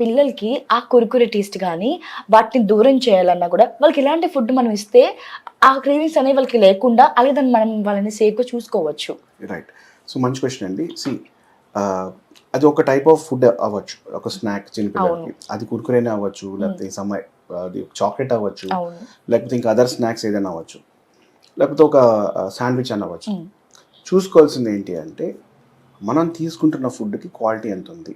పిల్లలకి ఆ కురుకురే టేస్ట్ కానీ వాటిని దూరం చేయాలన్నా కూడా వాళ్ళకి ఇలాంటి ఫుడ్ మనం ఇస్తే ఆ క్రేవింగ్స్ అనేవి వాళ్ళకి లేకుండా అలాగే దాన్ని మనం వాళ్ళని సేఫ్గా చూసుకోవచ్చు. రైట్ సో మంచి క్వశ్చన్ అండి. సి అది ఒక టైప్ ఆఫ్ ఫుడ్ అవ్వచ్చు. ఒక స్నాక్ చిన్నపిల్లలకి. అది కురుకురేనే అవ్వచ్చు లేకపోతే సమ్ అది చాక్లెట్ అవ్వచ్చు లేకపోతే ఇంకా అదర్ స్నాక్స్ ఏదైనా అవ్వచ్చు లేకపోతే ఒక శాండ్విచ్ అని అవ్వచ్చు. చూసుకోవాల్సింది ఏంటి అంటే మనం తీసుకుంటున్న ఫుడ్కి క్వాలిటీ ఎంత ఉంది.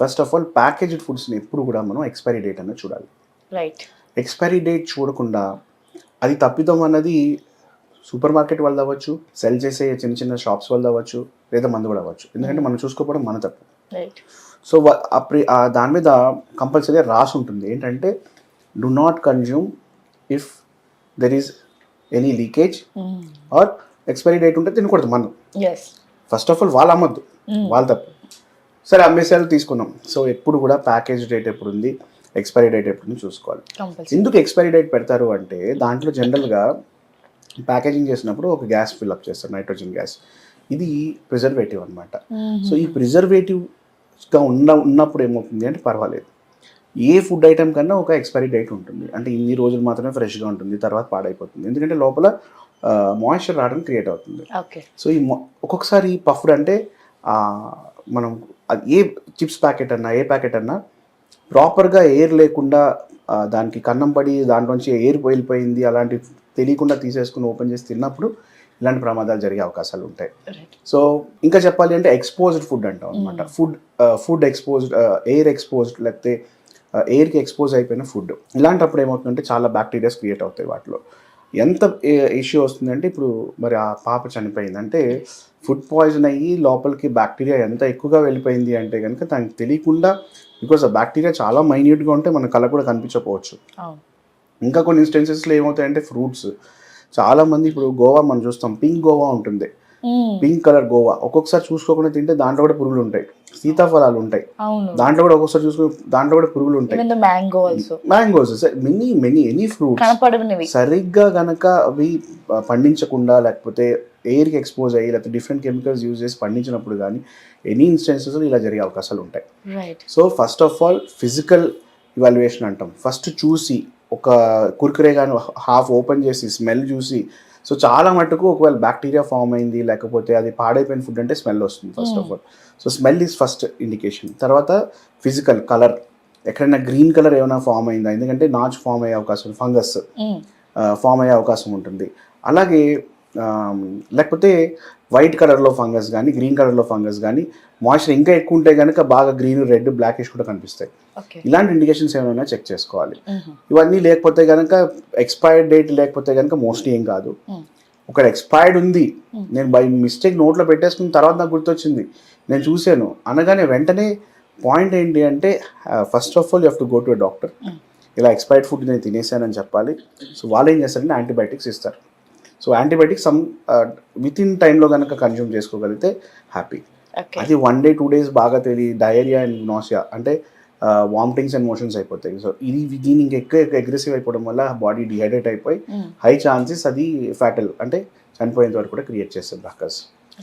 ఫస్ట్ ఆఫ్ ఆల్ ప్యాకేజ్డ్ ఫుడ్స్ని ఎప్పుడు కూడా మనం ఎక్స్పైరీ డేట్ అన్నది చూడాలి. రైట్ ఎక్స్పైరీ డేట్ చూడకుండా అది తప్పిదం అన్నది సూపర్ మార్కెట్ వల్ల అవ్వచ్చు సెల్ చేసే చిన్న చిన్న షాప్స్ వల్ల అవ్వచ్చు లేదా మందు కూడా అవ్వచ్చు. ఎందుకంటే మనం చూసుకోకపోవడం మన తప్పు. సో దాని మీద కంపల్సరీ రాసి ఉంటుంది. ఏంటంటే do not consume if there is any leakage or expiry date ఉంటే తినకూడదు మనం ఫస్ట్ ఆఫ్ ఆల్ వాళ్ళు అమ్మద్దు. వాళ్ళ తప్పు. సరే అమ్మేసారు తీసుకున్నాం. సో ఎప్పుడు కూడా ప్యాకేజ్ డేట్ ఎప్పుడు ఉంది ఎక్స్పైరీ డేట్ ఎప్పుడు ఉంది చూసుకోవాలి ఎందుకు ఎక్స్పైరీ డేట్ పెడతారు అంటే దాంట్లో జనరల్గా ప్యాకేజింగ్ చేసినప్పుడు ఒక గ్యాస్ ఫిల్అప్ చేస్తారు నైట్రోజన్ గ్యాస్. ఇది ప్రిజర్వేటివ్ అనమాట సో ఈ ప్రిజర్వేటివ్గా ఉన్న ఉన్నప్పుడు ఏమవుతుంది అంటే పర్వాలేదు. ఏ ఫుడ్ ఐటెం కన్నా ఒక ఎక్స్పైరీ డేట్ ఉంటుంది. అంటే ఇన్ని రోజులు మాత్రమే ఫ్రెష్గా ఉంటుంది తర్వాత పాడైపోతుంది. ఎందుకంటే లోపల మాయిశ్చర్ రావడం క్రియేట్ అవుతుంది. సో ఈ ఒక్కొక్కసారి పఫ్డ్ అంటే మనం ఏ చిప్స్ ప్యాకెట్ అన్నా ఏ ప్యాకెట్ అన్నా ప్రాపర్గా ఎయిర్ లేకుండా దానికి కన్నం పడి దాంట్లోంచి ఎయిర్ వెళ్ళిపోయింది అలాంటి తెలియకుండా తీసేసుకుని ఓపెన్ చేసి తిన్నప్పుడు ఇలాంటి ప్రమాదాలు జరిగే అవకాశాలు ఉంటాయి. సో ఇంకా చెప్పాలి అంటే ఎక్స్పోజ్డ్ ఫుడ్ అంటాం అనమాట food food exposed air exposed లేకపోతే ఎయిర్కి ఎక్స్పోజ్ అయిపోయిన ఫుడ్ ఇలాంటప్పుడు ఏమవుతుందంటే చాలా బ్యాక్టీరియాస్ క్రియేట్ అవుతాయి వాటిలో. ఎంత ఇష్యూ వస్తుందంటే ఇప్పుడు మరి ఆ పాప చనిపోయింది. అంటే ఫుడ్ పాయిజన్ అయ్యి లోపలికి బ్యాక్టీరియా ఎంత ఎక్కువగా వెళ్ళిపోయింది అంటే కనుక దానికి తెలియకుండా బికాస్ ఆ బ్యాక్టీరియా చాలా మైన్యూట్గా ఉంటే మన కళ్ళ కూడా కనిపించకపోవచ్చు. ఇంకా కొన్ని ఇన్స్టెన్సెస్లో ఏమవుతాయంటే ఫ్రూట్స్. చాలా మంది ఇప్పుడు గోవా మనం చూస్తాం. పింక్ గోవా ఉంటుంది. పింక్ కలర్ గోవా. ఒక్కొక్కసారి చూసుకోకుండా తింటే దాంట్లో కూడా పురుగులు ఉంటాయి. సీతాఫలాలు ఉంటాయి. దాంట్లో కూడా ఒక్కొక్కసారి చూసుకుని దాంట్లో కూడా పురుగులు ఉంటాయి. Mangoes many many any fruits సరిగ్గా గనక అవి పండించకుండా లేకపోతే ఎయిర్కి ఎక్స్పోజ్ అయ్యి లేకపోతే డిఫరెంట్ కెమికల్స్ యూజ్ చేసి పండించినప్పుడు కానీ ఎనీ ఇన్స్టెన్సెస్ ఇలా జరిగే అవకాశాలు ఉంటాయి. So first of all physical evaluation అంటాం. ఫస్ట్ చూసి ఒక కుర్కురే కానీ హాఫ్ ఓపెన్ చేసి స్మెల్ చూసి సో చాలా మటుకు ఒకవేళ బ్యాక్టీరియా ఫామ్ అయింది లేకపోతే అది పాడైపోయిన ఫుడ్ అంటే స్మెల్ వస్తుంది first of all so smell is first indication తర్వాత ఫిజికల్ కలర్ ఎక్కడైనా గ్రీన్ కలర్ ఏమైనా ఫామ్ అయిందా? ఎందుకంటే నాచ్ ఫామ్ అయ్యే అవకాశం ఫంగస్ ఫామ్ అయ్యే అవకాశం ఉంటుంది. అలాగే లేకపోతే వైట్ కలర్లో ఫంగస్ కానీ గ్రీన్ కలర్లో ఫంగస్ కానీ మాయిశ్చర్ ఇంకా ఎక్కువ ఉంటే కనుక బాగా గ్రీన్ రెడ్ బ్లాకిష్ కూడా కనిపిస్తాయి. ఇలాంటి ఇండికేషన్స్ ఏమైనా చెక్ చేసుకోవాలి. ఇవన్నీ లేకపోతే కనుక ఎక్స్పైర్డ్ డేట్ లేకపోతే కనుక మోస్ట్లీ ఏం కాదు. ఒక ఎక్స్పైర్డ్ ఉంది. నేను బై మిస్టేక్ నోట్లో పెట్టేసుకున్న తర్వాత నాకు గుర్తొచ్చింది. నేను చూశాను. అనగానే వెంటనే పాయింట్ ఏంటి అంటే first of all you have to go to doctor ఇలా ఎక్స్పైర్డ్ ఫుడ్ నేను తినేసానని చెప్పాలి. సో వాళ్ళు ఏం చేస్తారంటే యాంటీబయాటిక్స్ ఇస్తారు. So antibiotics some within టైంలో కనుక కన్జ్యూమ్ చేసుకోగలిగితే హ్యాపీ అది వన్ డే టూ డేస్ బాగా తెలియ డయేరియా అండ్ నాసియా అంటే వామిటింగ్స్ అండ్ మోషన్స్ అయిపోతాయి. సో ఇది దీని ఇంకా ఎక్కువ ఎక్కువ అగ్రెసివ్ అయిపోవడం వల్ల బాడీ డిహైడ్రేట్ అయిపోయి హై ఛాన్సెస్ అది ఫ్యాటల్ అంటే చనిపోయేంత వరకు కూడా క్రియేట్ చేస్తుంది blockers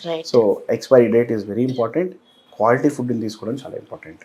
right so expiry date is very important quality ఫుడ్ని తీసుకోవడం చాలా ఇంపార్టెంట్